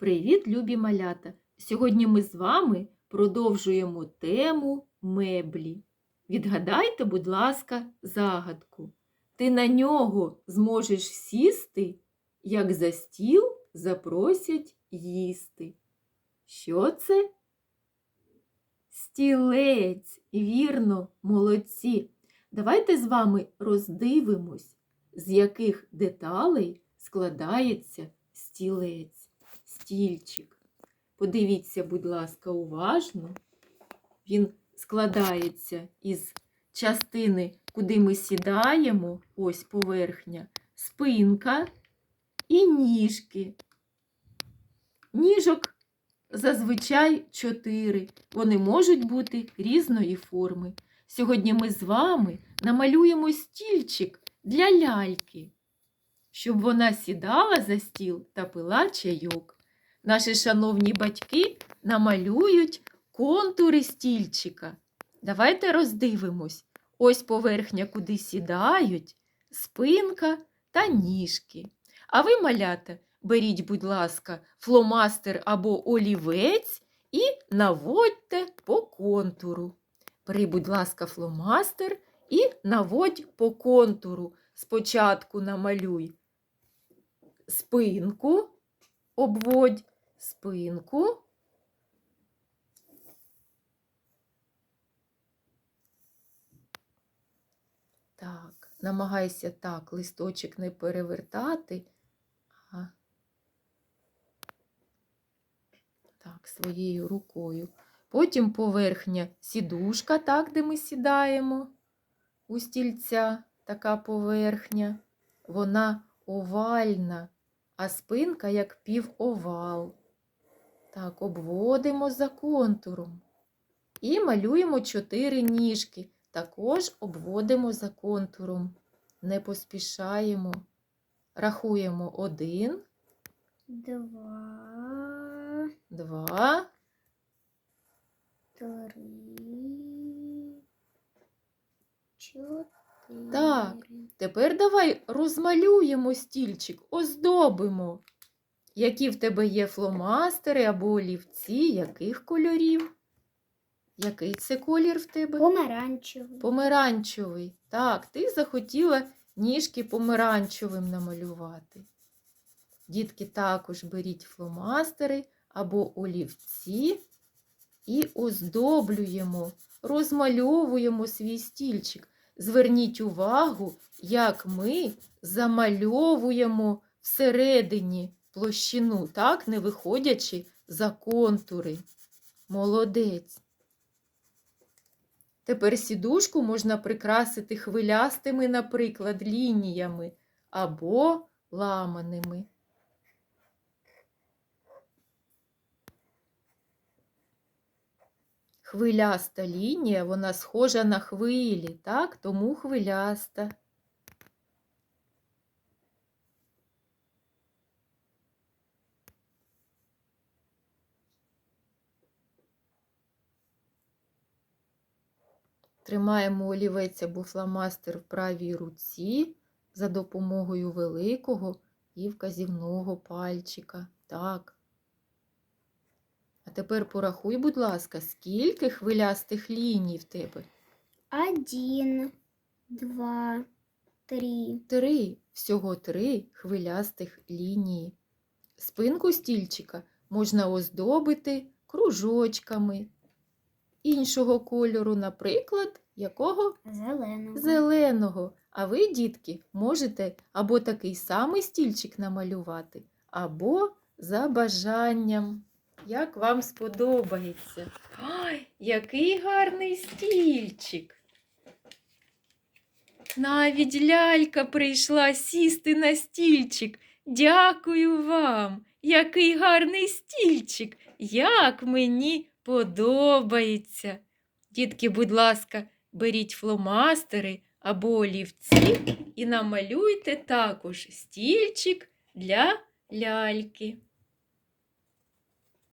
Привіт, любі малята! Сьогодні ми з вами продовжуємо тему меблі. Відгадайте, будь ласка, загадку. Ти на нього зможеш сісти, як за стіл запросять їсти. Що це? Стілець, вірно, молодці. Давайте з вами роздивимось, з яких деталей складається стілець, стільчик. Подивіться, будь ласка, уважно. Він складається із частини, куди ми сідаємо, ось поверхня, спинка і ніжки. Ніжок зазвичай чотири. Вони можуть бути різної форми. Сьогодні ми з вами намалюємо стільчик для ляльки, щоб вона сідала за стіл та пила чайок. Наші шановні батьки намалюють контури стільчика. Давайте роздивимось. Ось поверхня, куди сідають, спинка та ніжки. А ви, малята, беріть, будь ласка, фломастер або олівець і наводьте по контуру. Бери, будь ласка, фломастер і наводь по контуру. Спочатку намалюй спинку, обводь спинку. Так, намагайся так листочок не перевертати, а так, своєю рукою. Потім поверхня сідушка, так, де ми сідаємо у стільця, така поверхня. Вона овальна, а спинка як півовал. Так, обводимо за контуром. І малюємо чотири ніжки. Також обводимо за контуром. Не поспішаємо. Рахуємо один, Два, два, три, чотири. Так. Тепер давай розмалюємо стільчик, оздобимо. Які в тебе є фломастери або олівці, яких кольорів? Який це колір в тебе? Помаранчевий. Помаранчевий. Так, ти захотіла ніжки помаранчевим намалювати. Дітки також беріть фломастери або олівці і оздоблюємо, розмальовуємо свій стільчик. Зверніть увагу, як ми замальовуємо всередині площину, так, не виходячи за контури. Молодець. Тепер сідушку можна прикрасити хвилястими, наприклад, лініями або ламаними. Хвиляста лінія, вона схожа на хвилі, так? Тому хвиляста. Тримаємо олівець або фломастер в правій руці за допомогою великого і вказівного пальчика. Так. А тепер порахуй, будь ласка, скільки хвилястих ліній в тебе? Один, два, три. Три. Всього три хвилястих лінії. Спинку стільчика можна оздобити кружочками іншого кольору, наприклад, якого? Зеленого. Зеленого. А ви, дітки, можете або такий самий стільчик намалювати, або за бажанням. Як вам сподобається? Ой, який гарний стільчик! Навіть лялька прийшла сісти на стільчик. Дякую вам, який гарний стільчик, як мені подобається. Дітки, будь ласка, беріть фломастери або олівці і намалюйте також стільчик для ляльки.